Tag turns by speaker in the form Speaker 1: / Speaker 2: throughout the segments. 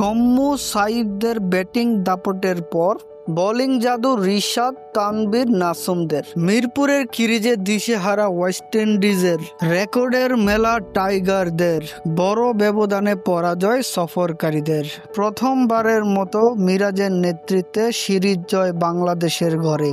Speaker 1: Soumya সাইফদের batting দাপটের পর bowling জাদু রিশাদ তানবীর নাসুমদের। মিরপুরের কিরিজে দিশেহারা ওয়েস্ট ইন্ডিজের রেকর্ডের মেলা টাইগারদের। বড় ব্যবধানে পরাজয় সফরকারীদের। প্রথমবারের মতো মিরাজের নেতৃত্বে সিরিজ জয় বাংলাদেশের ঘরে।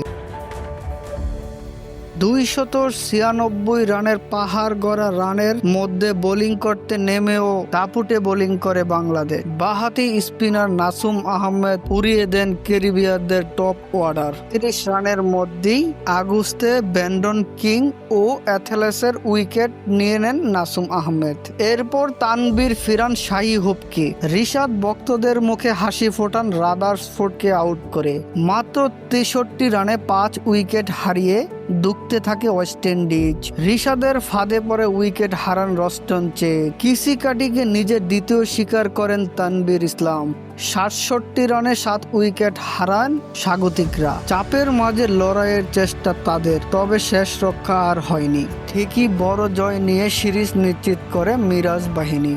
Speaker 1: দুইশত ছিয়ানব্বই রানের পাহাড় গড়া রানের মধ্যে বোলিং করতে নেমেও দাপুটে বোলিং করে বাংলাদেশ। বাহাতি স্পিনার নাসুম আহমেদ উড়িয়ে দেন ক্যারিবিয়ারদের টপ অর্ডার। তিরিশ রানের মধ্যেই আগস্টে ব্যান্ডন কিং ও অ্যাথলেসের উইকেট নিয়ে নেন নাসুম আহমেদ। এরপর তানবীর ফিরান শাহি হুপকি রিশাদ ভক্তদের মুখে হাসি ফোটান রাদার্স রাদার্সফোর্ডকে আউট করে। মাত্র তেষট্টি রানে পাঁচ উইকেট হারিয়ে দুঃখতে থাকে ওয়েস্ট ইন্ডিজ রিশাদের ফাঁদে পরে উইকেট হারান রস্টন কিসি কাটিকে নিজের দ্বিতীয় শিকার করেন তানবীর ইসলাম। সাতষট্টি রানে সাত উইকেট হারান স্বাগতিকরা। চাপের মাঝে লড়াইয়ের চেষ্টা তাদের, তবে শেষ রক্ষা আর হয়নি। ঠিকই বড় জয় নিয়ে সিরিজ নিশ্চিত করে মিরাজ বাহিনী।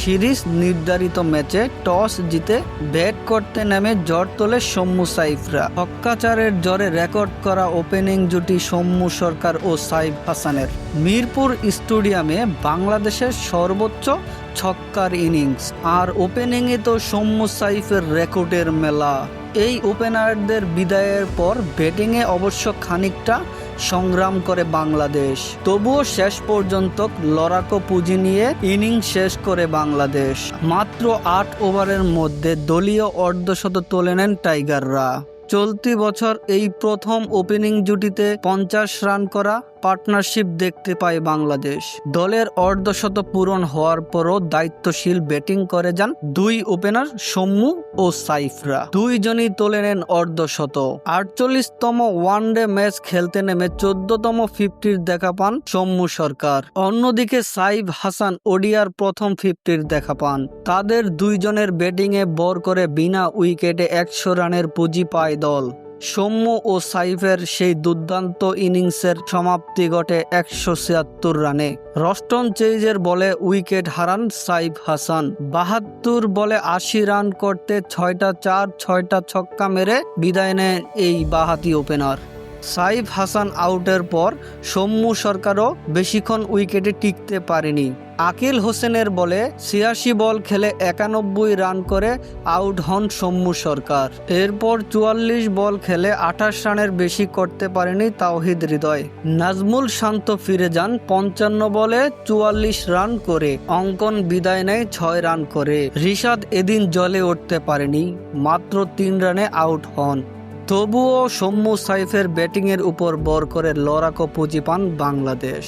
Speaker 1: সিরিজ নির্ধারিত ম্যাচে টস জিতে ব্যাট করতে নেমে জ্বর তোলে সৌম্য সাইফরা। হক্কাচারের জ্বরে রেকর্ড করা ওপেনিং জুটি সৌম্য সরকার ও সাইফ হাসানের। মিরপুর স্টেডিয়ামে বাংলাদেশের সর্বোচ্চ ছক্কার ইনিংস। আর ওপেনিংয়ে তো সৌম্য সাইফের রেকর্ডের মেলা। এই ওপেনারদের বিদায়ের পর ব্যাটিংয়ে অবশ্য খানিকটা সংগ্রাম করে বাংলাদেশ। তবুও শেষ পর্যন্ত লড়াকো পুঁজি নিয়ে ইনিং শেষ করে বাংলাদেশ। মাত্র আট ওভারের মধ্যে দলীয় অর্ধশত তোলে নেন টাইগাররা। চলতি বছর এই প্রথম ওপেনিং জুটিতে পঞ্চাশ রান করা পার্টনারশিপ দেখতে পায় বাংলাদেশ। দলের অর্ধশত পূরণ হওয়ার পরও দায়িত্বশীল ব্যাটিং করে যান দুই ওপেনার সৌম্য ও সাইফরা। দুইজনই তোলে নেন অর্ধশত। আটচল্লিশতম ওয়ানডে ম্যাচ খেলতে নেমে চোদ্দতম ফিফটির দেখা পান সৌম্য সরকার। অন্যদিকে সাইফ হাসান ওডিয়ার প্রথম ফিফটির দেখা পান। তাদের দুইজনের ব্যাটিংয়ে বর করে বিনা উইকেটে একশো রানের পুঁজি পায় দল। সৌম্য ও সাইফের সেই দুর্দান্ত ইনিংসের সমাপ্তি ঘটে একশো ছিয়াত্তর রানে। রস্টন চেইজের বলে উইকেট হারান সাইফ হাসান। বাহাত্তর বলে আশি রান করতে ছয়টা চার, ছয়টা ছক্কা মেরে বিদায় নেয় এই বাহাতি ওপেনার। সাইফ হাসান আউটের পর সৌম্য সরকারও বেশিক্ষণ উইকেটে টিকতে পারেনি। আকিল হোসেনের বলে ছিয়াশি বল খেলে একানব্বই রান করে আউট হন সৌম্য সরকার। এরপর চুয়াল্লিশ বল খেলে আঠাশ রানের বেশি করতে পারেনি তাওহিদ হৃদয়। নাজমুল শান্ত ফিরে যান পঞ্চান্ন বলে চুয়াল্লিশ রান করে, অঙ্কন বিদায় নেয় ছয় রান করে। রিশাদ এদিন জলে উঠতে পারেনি, মাত্র তিন রানে আউট হন। তবুও সৌম্য সাইফের ব্যাটিংয়ের উপর বর করে লড়াকো পুঁজি পান বাংলাদেশ।